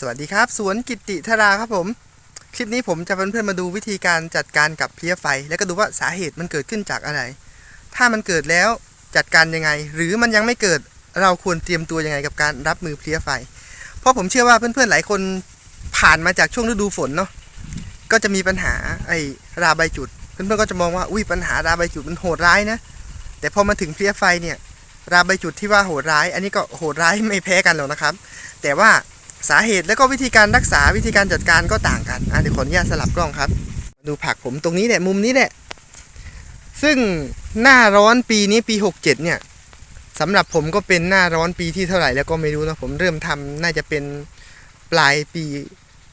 สวัสดีครับสวนกิติธราครับผม คลิปนี้ผมจะเพื่อนๆมาดูวิธีการจัดการกับเพลี้ยไฟ แล้วก็ดูว่าสาเหตุมันเกิดขึ้นจากอะไร ถ้ามันเกิดแล้วจัดการยังไง หรือมันยังไม่เกิดเราควรเตรียมตัวยังไงกับการรับมือเพลี้ยไฟ เพราะผมเชื่อว่าเพื่อนๆหลายคนผ่านมาจากช่วงฤดูฝนเนาะก็จะมีปัญหาไอ้ราใบจุด เพื่อนๆก็จะมองว่าอุ้ยปัญหาราใบจุดมันโหดร้ายนะ แต่พอมาถึงเพลี้ยไฟเนี่ยราใบจุดที่ว่าโหดร้าย อันนี้ก็โหดร้ายไม่แพ้กันหรอกนะครับ แต่ว่า สาเหตุและก็วิธีการรักษาวิธีการจัดการก็ต่างกันอะเดี๋ยวขออนุญาตสลับกล้องครับ ดูผักผมตรงนี้แหละมุมนี้แหละซึ่งหน้าร้อนปีนี้ปี 67 เนี่ยสำหรับผมก็เป็นหน้าร้อนปีที่เท่าไหร่แล้วก็ไม่รู้นะผมเริ่มทำน่าจะเป็นปลายปี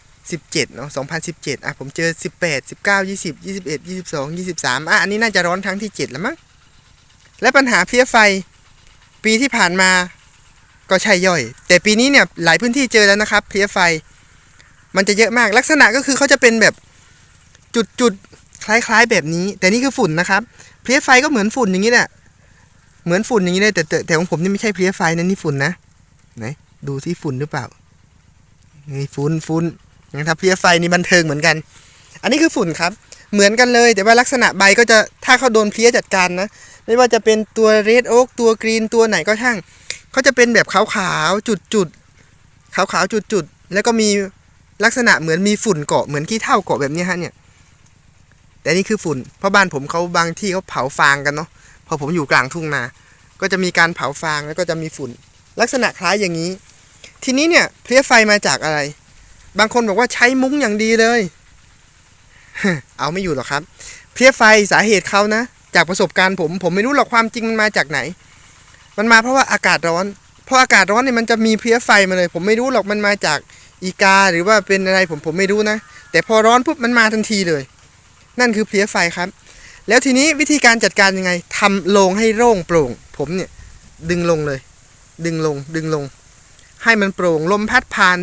17เนาะ2017 อะผมเจอ 18 19 20 21 22 23 อะอันนี้น่าจะร้อนครั้งที่ 7 แล้วมั้งและปัญหาเพลี้ยไฟปีที่ผ่านมา ก็ใช่ย่อย แต่ปีนี้เนี่ยหลายพื้นที่เจอแล้วนะครับเพลี้ยไฟ มันจะเยอะมากลักษณะก็คือเขาจะเป็นแบบจุดจุดๆคล้ายๆแบบนี้ แต่นี่คือฝุ่นนะครับเพลี้ยไฟก็เหมือนฝุ่นอย่างนี้แหละเหมือนฝุ่นอย่างนี้เลยแต่แต่แต่ของผมนี่ไม่ใช่เพลี้ยไฟนะนี่ฝุ่นนะไหนดูที่ฝุ่นหรือเปล่านี่ฝุ่นฝุ่นนะครับเพลี้ยไฟนี่บันเทิงเหมือนกัน อันนี้คือฝุ่นครับเหมือนกันเลยแต่ว่าลักษณะใบก็จะถ้าเขาโดนเพลี้ยจัดการนะ ไม่ว่าจะเป็นตัวเรดโอ๊กตัวกรีนตัวไหนก็ช่าง เขาจะเป็นแบบขาวๆจุดๆขาวๆจุดๆแล้วก็มีลักษณะเหมือนมีฝุ่นเกาะเหมือนขี้เถ้าเกาะแบบนี้ฮะเนี่ยแต่นี่คือฝุ่น เพราะบ้านผมเขาบางที่เขาเผาฟางกันเนาะพอผมอยู่กลางทุ่งนา ก็จะมีการเผาฟางแล้วก็จะมีฝุ่น ลักษณะคล้ายอย่างนี้ ทีนี้เนี่ยเพลี้ยไฟมาจากอะไร บางคนบอกว่าใช้มุ้งอย่างดีเลย เอาไม่อยู่หรอกครับ เพลี้ยไฟสาเหตุเขานะ จากประสบการณ์ผม ผมไม่รู้หรอกความจริงมันมาจากไหน มันมาเพราะว่าอากาศร้อน เพราะอากาศร้อนเนี่ยมันจะมีเพลี้ยไฟมาเลย ผมไม่รู้หรอกมันมาจากอีกาหรือว่าเป็นอะไรผมผมไม่รู้นะ แต่พอร้อนปุ๊บมันมาทันทีเลย นั่นคือเพลี้ยไฟครับ แล้วทีนี้วิธีการจัดการยังไงทำโลงให้โล่งโปร่ง ผมเนี่ยดึงลงเลย ดึงลงดึงลง ให้มันโปร่งลมพัดผ่าน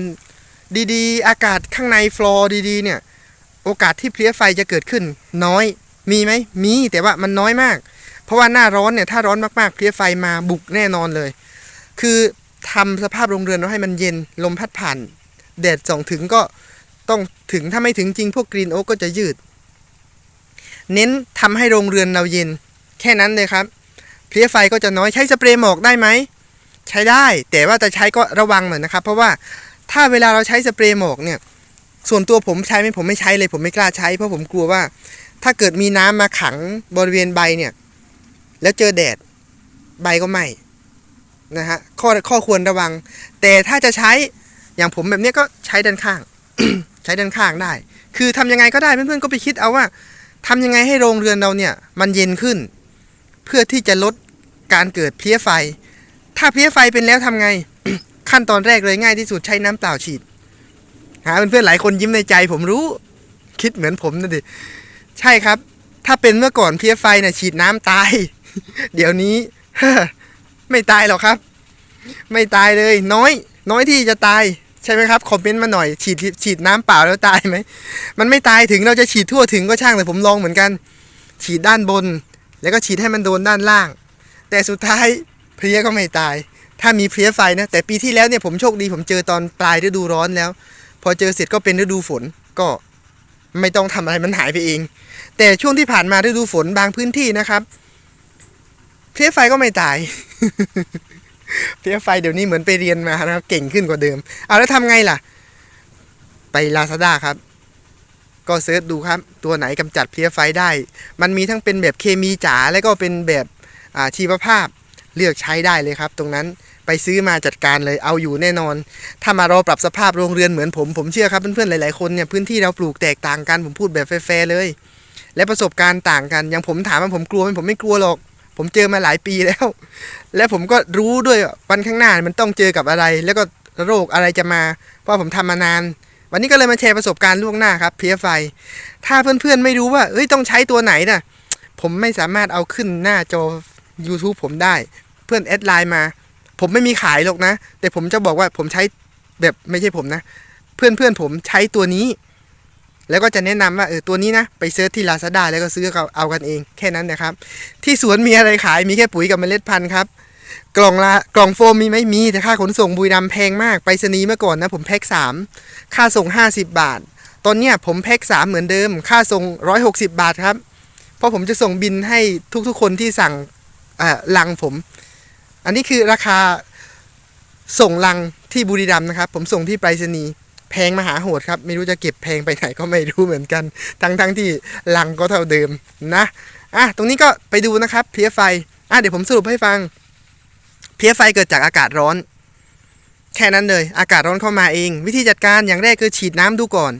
ดีๆ อากาศข้างในฟลอร์ดีๆ เนี่ย โอกาสที่เพลี้ยไฟจะเกิดขึ้น น้อย มีไหมมีแต่ว่ามันน้อยมาก เพราะว่าหน้าร้อนเนี่ยถ้าร้อนมากๆเพลี้ยไฟมาบุกแน่นอนเลย คือทำสภาพโรงเรือนเราให้มันเย็นลมพัดผ่าน แดดส่องถึงก็ต้องถึงถ้าไม่ถึงจริงพวกกรีนโอ๊กก็จะยืด เน้นทำให้โรงเรือนเราเย็น แค่นั้นเลยครับเพลี้ยไฟก็จะน้อยใช้สเปรย์หมอกได้ไหมใช้ได้ แต่ว่าจะใช้ก็ระวังหน่อยนะครับ เพราะว่าถ้าเวลาเราใช้สเปรย์หมอกเนี่ย ส่วนตัวผมใช้ไหมผมไม่ใช้เลย ผมไม่กล้าใช้เพราะผมกลัวว่า ถ้าเกิดมีน้ำมาขังบริเวณใบเนี่ย แล้วเจอแดดใบก็ไหมนะฮะข้อข้อควรระวัง แต่ถ้าจะใช้อย่างผมแบบนี้ก็ใช้ด้านข้าง ใช้ด้านข้างได้ คือทำยังไงก็ได้เพื่อนๆก็ไปคิดเอาว่าทำยังไงให้โรงเรือนเราเนี่ย มันเย็นขึ้น เพื่อที่จะลดการเกิดเพลี้ยไฟ ถ้าเพลี้ยไฟเป็นแล้วทำไง ขั้นตอนแรกเลยง่ายที่สุดใช้น้ำเปล่าฉีดหาเพื่อนๆหลายคนยิ้มในใจ ผมรู้ คิดเหมือนผมนะดิใช่ครับ ถ้าเป็นเมื่อก่อนเพลี้ยไฟเนี่ยฉีดน้ำตาย เดี๋ยวนี้ไม่ตายหรอกครับ ไม่ตายเลย น้อย น้อยที่จะตายใช่ไหมครับคอมเมนต์มาหน่อย ฉีดฉีดน้ำเปล่าแล้วตายไหมมันไม่ตายถึงเราจะฉีดทั่วถึงก็ช่างแต่ผมลองเหมือนกัน ฉีดด้านบน แล้วก็ฉีดให้มันโดนด้านล่าง แต่สุดท้ายเพลี้ยก็ไม่ตาย ถ้ามีเพลี้ยไฟนะแต่ปีที่แล้วเนี่ยผมโชคดีผมเจอตอนปลายฤดูร้อนแล้ว พอเจอเสร็จก็เป็นฤดูฝนก็ไม่ต้องทำอะไรมันหายไปเอง แต่ช่วงที่ผ่านมาฤดูฝนบางพื้นที่นะครับ พลี้ยไฟก็ไม่ตายเพลี้ยไฟเดี๋ยวนี้เหมือนไปเรียนมานะครับ เก่งขึ้นกว่าเดิม เอาแล้วทำไงล่ะ ไปลาซาด้าครับ ก็เซิร์ชดูครับ ตัวไหนกำจัดเพลี้ยไฟได้ มันมีทั้งเป็นแบบเคมีจ๋าแล้วก็เป็นแบบอ่าชีวภาพเลือกใช้ได้เลยครับ ตรงนั้นไปซื้อมาจัดการเลยเอาอยู่แน่นอน ถ้ามารอปรับสภาพโรงเรือนเหมือนผม ผมเชื่อครับเพื่อนๆหลายๆคนเนี่ยพื้นที่เราปลูกแตกต่างกันผมพูดแบบแฟร์เลย และประสบการณ์ต่างกันอย่างผมถามว่าผมกลัวไหมผมไม่กลัวหรอก ผมเจอมาหลายปีแล้ว และผมก็รู้ด้วยวันข้างหน้ามันต้องเจอกับอะไร แล้วก็โรคอะไรจะมา เพราะผมทำมานาน วันนี้ก็เลยมาแชร์ประสบการณ์ล่วงหน้าครับเพียไฟถ้าเพื่อนๆไม่รู้ว่าเอ้ยต้องใช้ตัวไหนน่ะผมไม่สามารถเอาขึ้นหน้าจอ YouTube ผมได้ เพื่อนแอดไลน์มา ผมไม่มีขายหรอกนะ แต่ผมจะบอกว่าผมใช้แบบไม่ใช่ผมนะ เพื่อนเพื่อนๆผมใช้ตัวนี้ แล้วก็จะแนะนำว่าเออตัวนี้นะไปเซิร์ชที่ Lazada แล้วก็ซื้อเอาเอากันเองแค่นั้นนะครับ ที่สวนมีอะไรขายมีแค่ปุ๋ยกับเมล็ดพันธุ์ครับกล่องละกล่องโฟมมีไหมมี แต่ค่าขนส่งบุรีรัมย์แพงมาก ไปรษณีย์เมื่อก่อนนะผมแพ็คสามค่าส่ง 50 บาท ตอนเนี้ยผมแพ็คสามเหมือนเดิม ค่าส่ง 160 บาทครับ เพราะผมจะส่งบินให้ทุกๆคนที่สั่งลังผม อันนี้คือราคาส่งลังที่บุรีรัมย์นะครับ ผมส่งที่ไปรษณีย์ แพงมหาโหดครับ ไม่รู้จะเก็บแพงไปไหนก็ไม่รู้เหมือนกัน ทั้งๆที่ลังก็เท่าเดิมนะอะตรงนี้ก็ไปดูนะครับเพลียไฟอะเดี๋ยวผมสรุปให้ฟัง เพลียไฟเกิดจากอากาศร้อน แค่นั้นเลย อากาศร้อนเข้ามาเอง วิธีจัดการอย่างแรกคือฉีดน้ำดูก่อน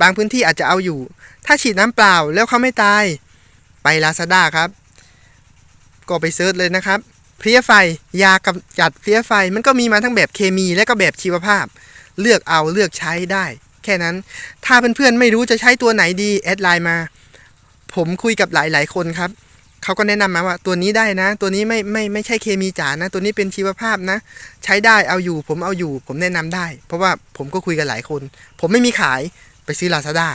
บางพื้นที่อาจจะเอาอยู่ ถ้าฉีดน้ำเปล่าแล้วเขาไม่ตาย ไปลาซาด้าครับ ก็ไปเซิร์ชเลยนะครับ เพลี้ยไฟยากำจัดเพลี้ยไฟมันก็มีมาทั้งแบบเคมีและก็แบบชีวภาพ เลือกเอาเลือกใช้ได้ แค่นั้น ถ้าเพื่อนๆไม่รู้จะใช้ตัวไหนดีแอดไลน์มา ผมคุยกับหลายๆคนครับเขาก็แนะนำมาว่าตัวนี้ได้นะ ตัวนี้ไม่ไม่ไม่ใช่เคมีจ๋านะ ตัวนี้เป็นชีวภาพนะ ใช้ได้เอาอยู่ ผมเอาอยู่ ผมแนะนำได้ เพราะว่าผมก็คุยกับหลายคน ผมไม่มีขายไปซื้อลาซาด้า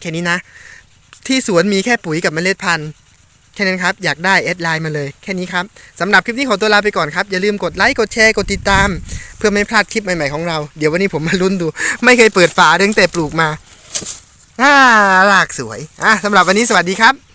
แค่นี้นะ ที่สวนมีแค่ปุ๋ยกับเมล็ดพันธุ์แค่นั้นครับ อยากได้แอดไลน์มาเลย แค่นี้ครับสำหรับคลิปนี้ขอตัวลาไปก่อนครับ อย่าลืมกดไลค์กดแชร์กดติดตาม เพื่อไม่พลาดคลิปใหม่ๆของเรา เดี๋ยววันนี้ผมมาลุ้นดู ไม่เคยเปิดฝาตั้งแต่ปลูกมาอ่าหลากสวยอะสำหรับวันนี้สวัสดีครับ